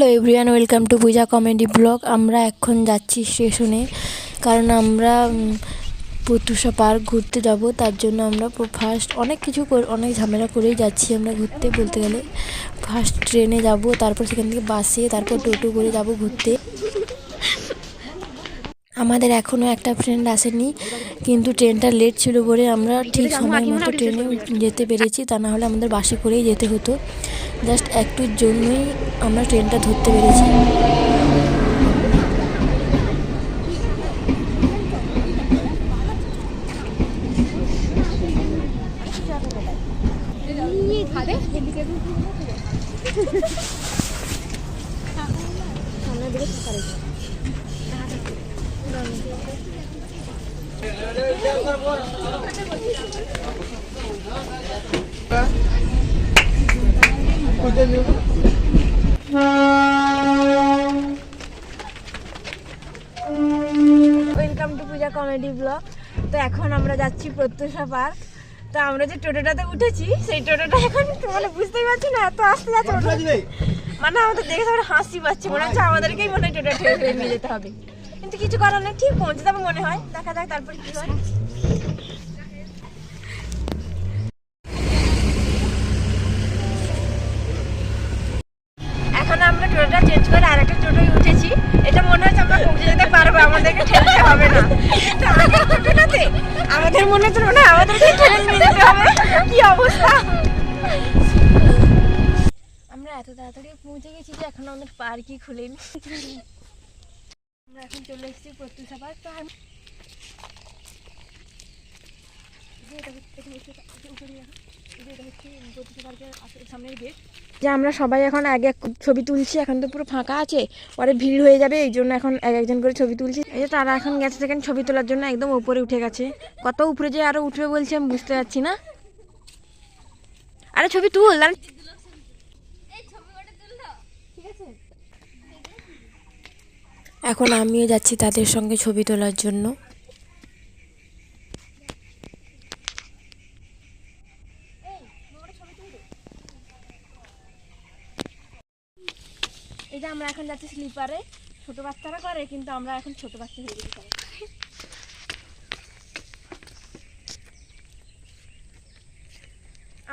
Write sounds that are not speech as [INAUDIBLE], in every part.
Hello everyone welcome to Puja comedy blog. আমরা এখন যাচ্ছি স্টেশনে কারণ আমরা প্রত্যুষা পার্ক ঘুরতে যাব তার জন্য আমরা ফার্স্ট অনেক কিছু কর- অনেক ঝামেলা করেই যাচ্ছি আমরা ঘুরতে বলতে গেলে। ফার্স্ট ট্রেনে যাব তারপর সেখান থেকে বাসে তারপর টোটো করে যাব ঘুরতে। আমাদের এখনও একটা ফ্রেন্ড আসেনি কিন্তু ট্রেনটা লেট ছিল বলে আমরা ঠিক সময় মতো ট্রেনে যেতে পেরেছি তা না হলে আমাদের বাসে করেই যেতে হতো। জাস্ট একটুর জন্যই আমরা ট্রেনটা ধরতে পেরেছি। কমেডি ব্লগ তো এখন আমরা যাচ্ছি প্রত্যুষা পার্ক তো আমরা যে টোটোটাতে উঠেছি সেই টোটোটা এখন মানে বুঝতেই পারছি না এত আসতে যাচ্ছে। মানে আমাদের দেখে সবাই হাসি পাচ্ছে মনে হচ্ছে আমাদেরকেই মনে হয় টোটো ঠেলে নিয়ে যেতে হবে। কিন্তু কিছু করার নেই ঠিক পৌঁছে যাব মনে হয়। দেখা যাক তারপরে কি হয় এখন আমরা টোটোটা চেঞ্জ করে আরেকটা টোটোয় উঠেছি এটা মনে হচ্ছে আমরা পৌঁছে যেতে পারব আমাদেরকে ঠেলতে হবে না। আমাদের মনে হচ্ছে মনে আমাদেরকে ঠেলে নিয়ে হবে। কি অবস্থা? আমরা এত তাড়াতাড়ি পৌঁছে গেছি যে এখন আমাদের পার্কই খুলেনি। আমরা এখন চলে এসেছি প্রত্যুষা পার্ক তো আর যে আমরা সবাই এখন এক এক ছবি তুলছি, এখন তো পুরো ফাঁকা আছে, পরে ভিড় হয়ে যাবে, এই জন্য এখন এক একজন করে ছবি তুলছি। এই যে তারা এখন গেছে সেখানে ছবি তোলার জন্য, একদম উপরে উঠে গেছে। কত উপরে যে আরও উঠবে বলছে আমি বুঝতে পারছি না। আরে ছবি তুল এখন আমিও যাচ্ছি তাদের সঙ্গে ছবি তোলার জন্য। আমরা এখন যাচ্ছি স্লিপারে। ছোট বাচ্চারা করে কিন্তু আমরা এখন ছোট বাচ্চা হয়ে গেছি।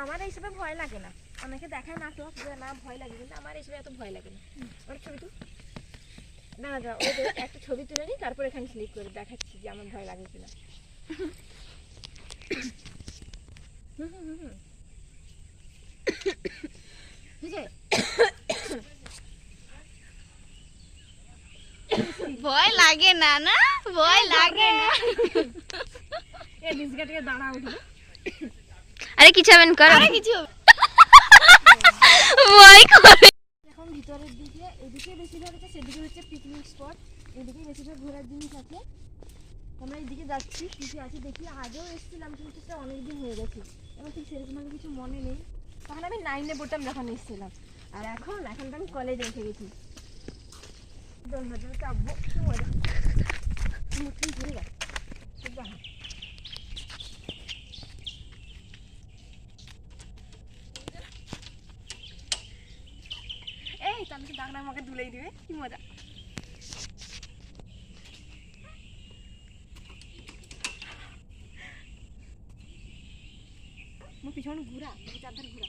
আমার এইসবে ভয় লাগে না। অনেকে দেখায় না তো যে না ভয় লাগে কিন্তু আমার এইসবে এত ভয় লাগে না। ওর ছবি তুল। না না ও দেখ, একটা ছবি তুলে নিই তারপর এখানে স্লিপ করে দেখাচ্ছি যে আমার ভয় লাগে কিনা। হুম, হুম, হুম, হুম। বুঝে ভয় লাগে না না? ভয় লাগে না? এ ডিসগাটিকে দাঁড়া উঠবে আরে কিছু হবেন কর। আরে কিছু ভয় করে। এখন ভিতরের দিকে এদিকে বেশিরভাগ আছে সেদিকে হচ্ছে পিকনিক স্পট এদিকে বেশিরভাগ ঘোরার জিনিস আছে আমরা এদিকে যাচ্ছি কিছু আছে দেখি। আগেও এসেছিলাম কিন্তু সেটা অনেকদিন হয়ে গেছে। আমার ঠিক সেরকমভাবে কিছু মনে নেই। তখন আমি নাইনে পড়তাম যখন এসেছিলাম। আর এখন এখন তো আমি কলেজে এসে গেছি। দোলনাতে চাপবো কি মজা মুখে ঘুরে গেছে বাহ। এই তাহলে তো ডাকনা আমাকে দুলেই দিবে কি মজা আমার পিছনে ঘুরা চারধার ঘুরা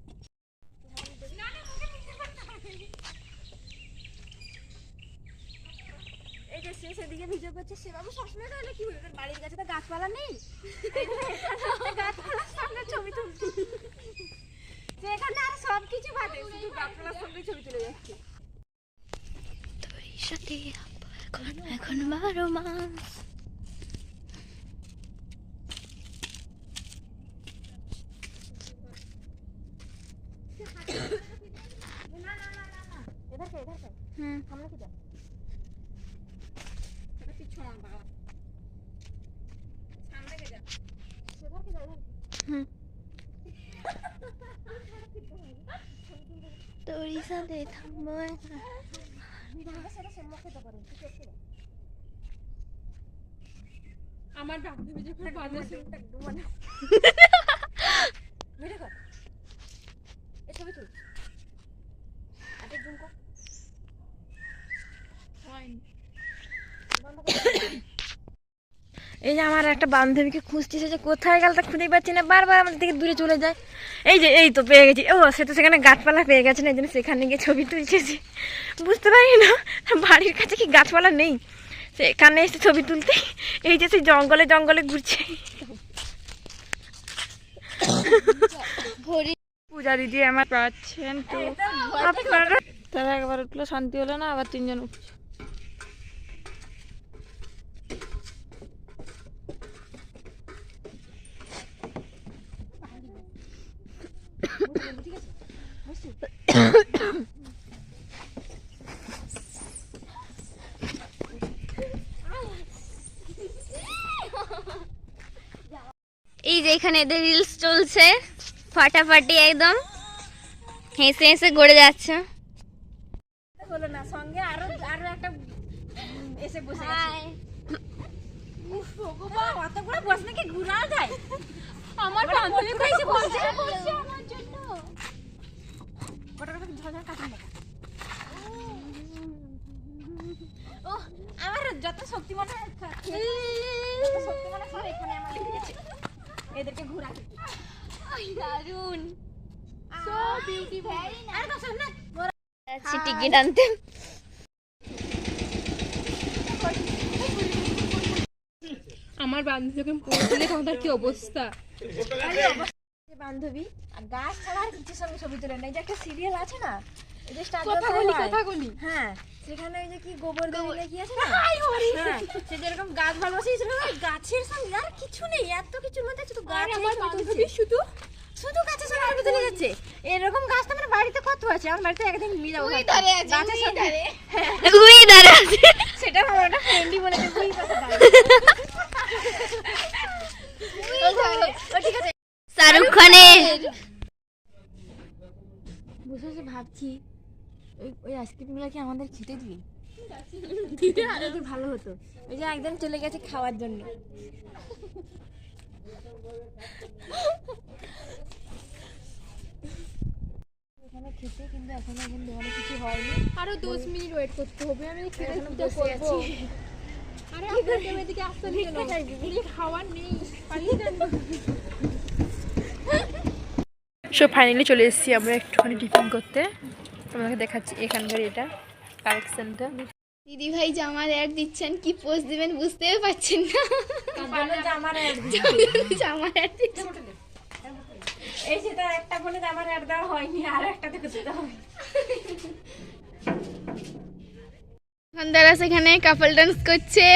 সে সেদিকে ভিডিও করছে। সে বাবু সবসময় তাহলে কি বলবে বাড়ির কাছে তো গাছপালা নেই। [LAUGHS] গাছপালার সামনে ছবি তুলছি। সেখানে আর সব কিছু বাদে শুধু গাছপালার সামনে ছবি তুলে যাচ্ছে। এখন এখন বারো মাস না না না না না এধার কে এধার কে হুম সামনে কি এটা পিছন বাবা তোরই সাথে থাকব একা। আমার বান্ধবী যখন বাজার ভিডিও কর এই ছবি তুল। আগে জুম কর এই যে আমার একটা বান্ধবীকে খুঁজতেছে যে কোথায় গেল তা খুঁজেই পাচ্ছি না বারবার আমাদের থেকে দূরে চলে যায়। এই যে এই তো পেয়ে গেছি। ও সে তো সেখানে গাছপালা পেয়ে গেছে না এই জন্য সেখানে গিয়ে ছবি তুলছেছি বুঝতে পারি না বাড়ির কাছে কি গাছপালা নেই? সেখানে এসে ছবি তুলতে এই যে সেই জঙ্গলে জঙ্গলে ঘুরছে। পূজা দিদি আমার পাচ্ছেন তো। আপনারা তারা একবার উঠল শান্তি হলো না আবার তিনজন উঠছে এই যে এখানে এদের রিলস চলছে। ফাটাফাটি একদম। হেসে হেসে গড়ে যাচ্ছে। হলো না সঙ্গে আরও আরও একটা এসে বসে উফ, অত বড় বসলে কি ঘুরাল যায়। আমার বান্ধবী কইছে বসে আমার জন্য। ফটোটা ঝলঝল কাটুন না ও। আমার যত শক্তি মনে হয় শক্তি মনে এখানে আমার এদেরকে ঘুরা। দারুণ সো বিউটিফুল আরে দশ না যাচ্ছি টিকিট আনতে। আমার বান্ধবী যখন পড়েছিলে তখন তার কি অবস্থা? বান্ধবী আর গাছ ছাড়া আর কিছু সঙ্গে ছবি তুলে না। এই যে একটা সিরিয়াল আছে না? স্টার হ্যাঁ। সেখানে ওই যে কি গোবর দিলে কি আছে না? হ্যাঁ সে যেরকম গাছ ভালোবাসিয়েছিল না গাছের সঙ্গে আর কিছু নেই এত কিছুর মধ্যে শুধু গাছ শুধু? শুধু গাছের সঙ্গে ছবি তুলে যাচ্ছে। এরকম গাছ তো আমার বাড়িতে কত আছে? আমার বাড়িতে একদিন নিয়ে যাব গাছের সঙ্গে। উই দাঁড়া আছে। সেটা আমার একটা ফ্রেন্ডই বলেছে শাহরুখ খানের। বসে বসে ভাবছি। ওই ওই আইসক্রিমগুলো কি আমাদের খেতে দিবি দিতে আরও কি ভালো হতো? ওই যে একদম চলে গেছে খাওয়ার জন্য। এখানে খেতে কিন্তু এখনও কিন্তু দোকানে কিছু হয়নি। আরও দশ মিনিট ওয়েট করতে হবে আমি খেতে করব আরে এদিকে আসতে খাওয়ার নেই পালিয়ে যান। সো ফাইনালি চলে এসেছি আমরা একটুখানি টিফিন করতে। তোমাকে দেখাচ্ছি এখানকার এটা কালেকশনটা দিদি ভাই জামার অ্যাড দিচ্ছেন কি পোস্ট দিবেন বুঝতেও পারছেন না। জামার অ্যাড জামার অ্যাড দিচ্ছেন। এই সেটা একটা ফোনে জামার অ্যাড দেওয়া হয়নি আর একটাতে করতে হবে খানদারা সেখানে কাপল ডান্স করছে।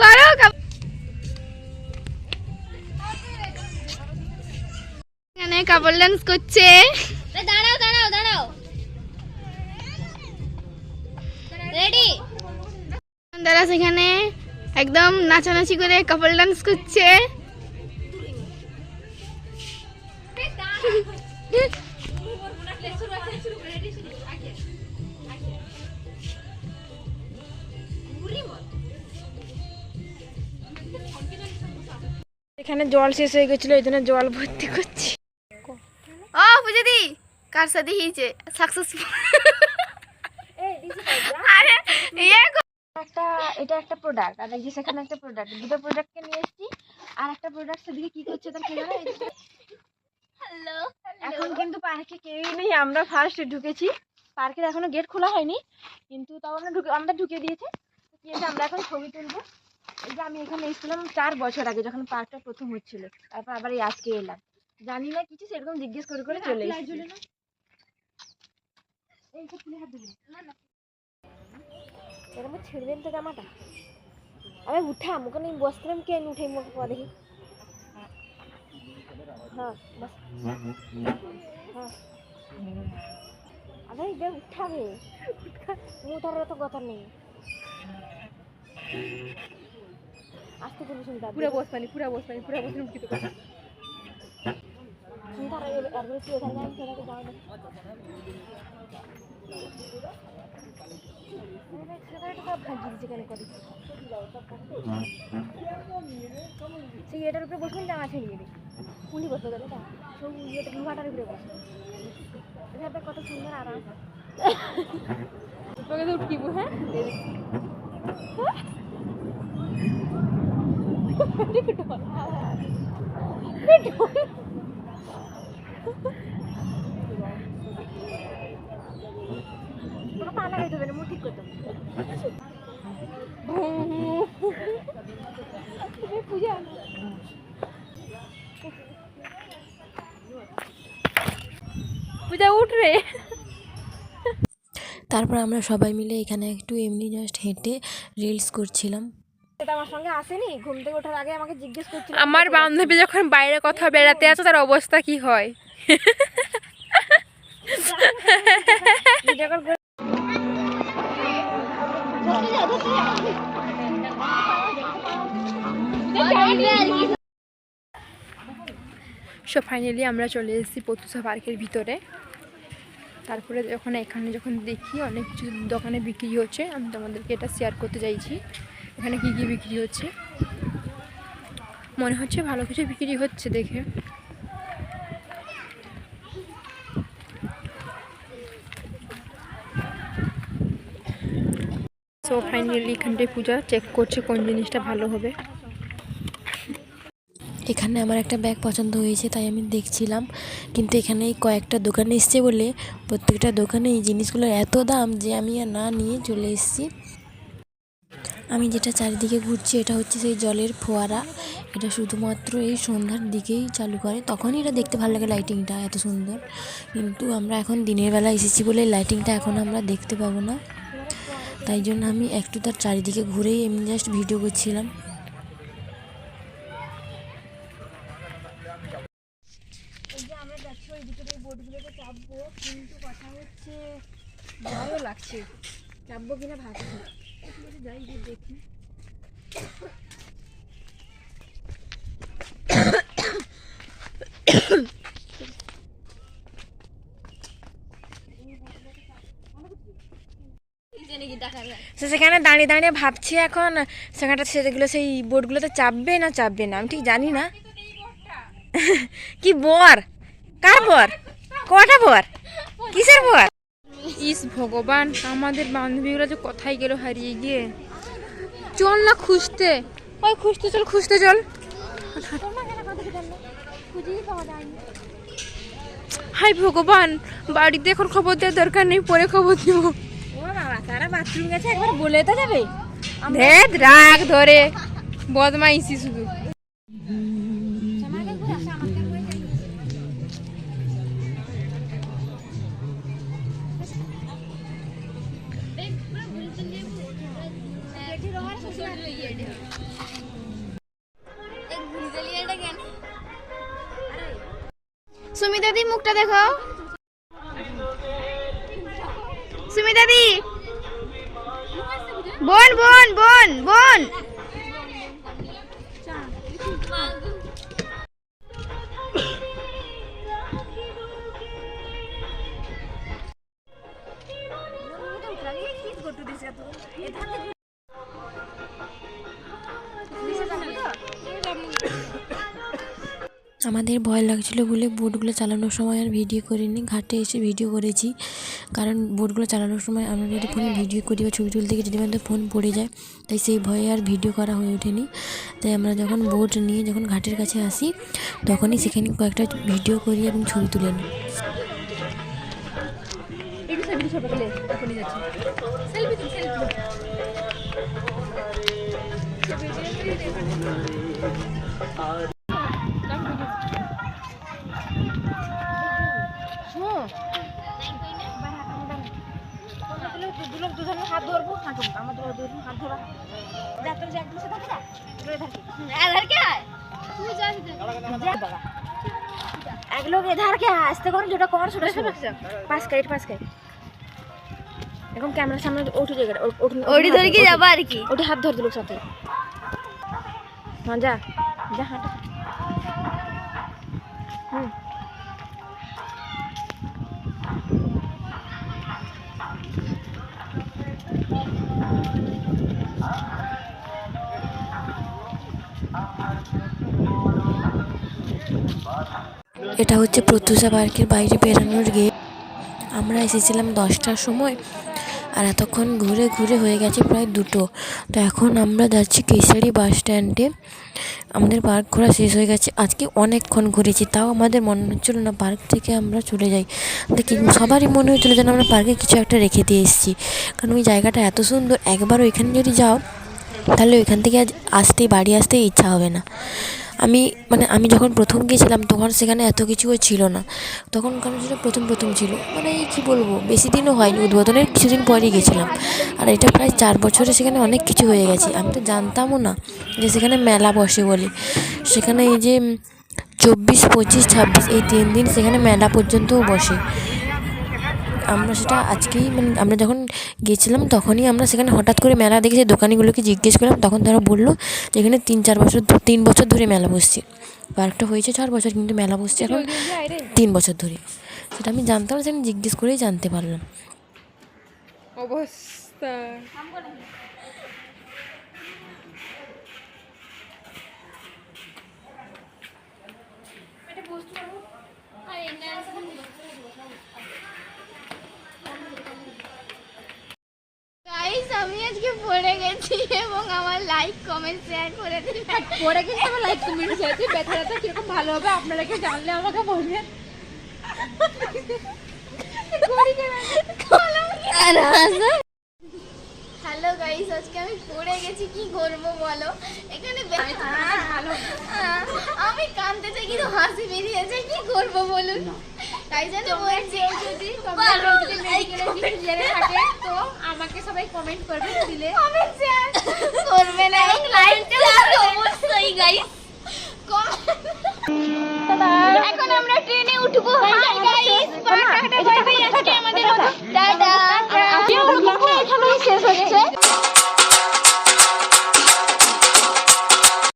করো এখানে কাপল ডান্স করছে। দাঁড়াও দাঁড়াও দাঁড়াও। রেডি দাঁড়া সেখানে একদম নাচানাচি করে কাপল ডান্স করছে। এখানে জল শেষ হয়ে গেছিল এই জন্য জল ভর্তি করছি। সাকসেসফুল আরে ইয়ে একটা এটা একটা প্রোডাক্ট আর যে সেখানে একটা প্রোডাক্ট দুটো প্রোডাক্টকে নিয়ে এসেছি আর একটা প্রোডাক্ট সেদিকে কি করছে তার জানে এখন কিন্তু পার্কে কেউই নেই আমরা ফার্স্ট ঢুকেছি। পার্কের এখনও গেট খোলা হয়নি কিন্তু তাও আমরা ঢুকে আমরা ঢুকে দিয়েছে। কি আমরা এখন ছবি তুলবো। এই যে আমি এখানে এসেছিলাম চার বছর আগে যখন পার্কটা প্রথম হচ্ছিল। তারপর আবার এই আজকে এলাম। জানি না কিছু সেরকম জিজ্ঞেস করে করে চলে এসেছি এইটা খুলে হাত দিবি এরকম ছিঁড়বেন তো জামাটা। আরে উঠাম ওখানে আমি বসছিলাম কেন উঠে মুখ পা দেখি। হ্যাঁ বস। হ্যাঁ। আরে এটা উঠাবে উঠার তো কথা নেই। আস্তে করে শুনতে পুরা বস পানি পুরা বস পানি পুরা বস পানি উঠতে পারে এর কি ওখানে যাই সেটাকে যাও না একটা ভাজি কেন করি সেই এটার উপরে বসুন জামা ছেড়ে দিবি উনি বসবে তাহলে তা সব ইয়েটা লুহাটার উপরে বসবে এটা কত সুন্দর আরাম তোকে তো উঠকিব হ্যাঁ তোকে পূজা উঠ রে তারপর আমরা সবাই মিলে এখানে একটু এমনি জাস্ট হেঁটে রিলস করছিলাম। আমার সঙ্গে আসেনি, ঘুম থেকে ওঠার আগে আমাকে জিজ্ঞেস করছিল। আমার বান্ধবী যখন বাইরে কথা বেড়াতে আছে তার অবস্থা কি হয়? সো ফাইনালি আমরা চলে এসেছি পতুসা পার্কের ভিতরে। তারপরে যখন এখানে যখন দেখি, অনেক কিছু দোকানে বিক্রি হচ্ছে, আমি তোমাদেরকে এটা শেয়ার করতে চাইছি। এখানে কী কী বিক্রি হচ্ছে? মনে হচ্ছে ভালো কিছু বিক্রি হচ্ছে দেখে। সো ফাইনালি এখানটায় পূজা চেক করছে কোন জিনিসটা ভালো হবে। এখানে আমার একটা ব্যাগ পছন্দ হয়েছে, তাই আমি দেখছিলাম। কিন্তু এখানে কয়েকটা দোকানে এসছে বলে প্রত্যেকটা দোকানে এই জিনিসগুলোর এত দাম যে আমি আর না নিয়ে চলে এসেছি। আমি যেটা চারিদিকে ঘুরছি, এটা হচ্ছে সেই জলের ফোয়ারা। এটা শুধুমাত্র এই সন্ধ্যার দিকেই চালু করে। তখনই এটা দেখতে ভালো লাগে লাইটিংটা এত সুন্দর। কিন্তু আমরা এখন দিনের বেলা এসেছি বলে লাইটিংটা এখন আমরা দেখতে পাবো না। তাই জন্য আমি একটু তার চারিদিকে ঘুরেই এমনি জাস্ট ভিডিও করছিলাম। লাগছে। চাপবো কিনা ভাবছি যাই দেখি। সেখানে দাঁড়িয়ে দাঁড়িয়ে ভাবছি এখন, সেখানটা সেগুলো সেই বোটগুলোতে চাপবে না চাপবে না, আমি ঠিক জানি না। [LAUGHS] কি বর? কার বর? কটা বর? কিসের বর? ইস ভগবান আমাদের বান্ধবীগুলো যে কোথায় গেল হারিয়ে গিয়ে। চল না খুঁজতে। ওই খুঁজতে চল খুঁজতে চল। হাই ভগবান বাড়িতে এখন খবর দেওয়ার দরকার নেই পরে খবর দিব। ও বাবা তারা বাথরুম গেছে একবার বলে তো যাবে। রাগ ধরে। বদমাইশি শুধু। সুমিতা দাদি? বোন বোন বোন বোন। আমাদের ভয় লাগছিল বলে বোটগুলো চালানোর সময় আর ভিডিও করিনি। ঘাটে এসে ভিডিও করেছি। কারণ বোটগুলো চালানোর সময় আমরা যদি ফোনে ভিডিও করি বা ছবি তুলতে গিয়ে যদি আমাদের ফোন পড়ে যায়, তাই সেই ভয়ে আর ভিডিও করা হয়ে ওঠেনি। তাই আমরা যখন বোট নিয়ে যখন ঘাটের কাছে আসি, তখনই সেখানে কয়েকটা ভিডিও করি এবং ছবি তুলে নিই। দুলোক দুজনে হাত ধরবো আমার দুজন হাত ধরা যাতে যে একদম থাকে ধরে থাকি। আধার কার্ড এক লোক এধার কে আসতে কোন যেটা কর ছোট ছোট। পাঁচ কাইট পাঁচ কাইট এখন ক্যামেরার সামনে ওঠু জায়গা ওঠু ওড়ি ধরে কি যাব আর কি? ওটি হাত ধর দিল সাথে যা যা হাঁটা। এটা হচ্ছে প্রত্যুষা পার্কের বাইরে বেরানোর গেট। আমরা এসেছিলাম দশটার সময় আর এতক্ষণ ঘুরে ঘুরে হয়ে গেছে প্রায় দুটো। তো এখন আমরা যাচ্ছি কেশারি বাস স্ট্যান্ডে। আমাদের পার্ক ঘোরা শেষ হয়ে গেছে। আজকে অনেকক্ষণ ঘুরেছি, তাও আমাদের মনে হচ্ছিল না পার্ক থেকে আমরা চলে যাই। দেখি, সবারই মনে হচ্ছিল যেন আমরা পার্কে কিছু একটা রেখে দিয়ে এসেছি। কারণ ওই জায়গাটা এত সুন্দর, একবার ওইখানে যদি যাও, তাহলে ওইখান থেকে আজ আসতেই, বাড়ি আসতেই ইচ্ছা হবে না। আমি মানে আমি যখন প্রথম গিয়েছিলাম, তখন সেখানে এত কিছুও ছিল না। তখন কারণ সেটা প্রথম প্রথম ছিল। মানে কী বলব, বেশি দিনও হয়নি। উদ্বোধনের কিছুদিন পরেই গেছিলাম আর এটা প্রায় চার বছরে সেখানে অনেক কিছু হয়ে গেছে। আমি তো জানতামও না যে সেখানে মেলা বসে বলে। সেখানে এই যে চব্বিশ, পঁচিশ, ছাব্বিশ, এই তিন দিন সেখানে মেলা পর্যন্তও বসে। আমরা সেটা আজকেই মানে আমরা যখন গেছিলাম তখনই আমরা সেখানে হঠাৎ করে মেলা দেখেছি দোকানিগুলোকে জিজ্ঞেস করলাম, তখন তারা বলল যে এখানে তিন, চার বছর তিন বছর ধরে মেলা বসছে। পার্কটা হয়েছে চার বছর কিন্তু মেলা বসছে এখন তিন বছর ধরে। সেটা আমি জানতাম সেখানে জিজ্ঞেস করেই জানতে পারলাম। অবস্থা। আমি আজকে পড়ে গেছি এবং আমার লাইক কমেন্ট শেয়ার করে দিবেন পরে কিন্তু আমার লাইক কমেন্ট আছে ব্যথা ব্যথা কীরকম ভালো হবে আপনারা কেউ জানলে আমাকে বলবেন? হ্যালো গাইস আজকে আমি পড়ে গেছি কি করব বলো? এখানে আমি কাঁদতে কিন্তু হাসি বেরিয়েছে কি করব বলুন? তাই জন্য বলছি যদি তোমাদের থাকে তো আমাকে সবাই কমেন্ট করবে [LAUGHS] দিলে। কমেন্ট শেয়ার করবে না। এবং অবশ্যই গাইস এখন আমরা ট্রেনে উঠবো। হাই গাইস পাটাটা করবে আজকে আমাদের টাটা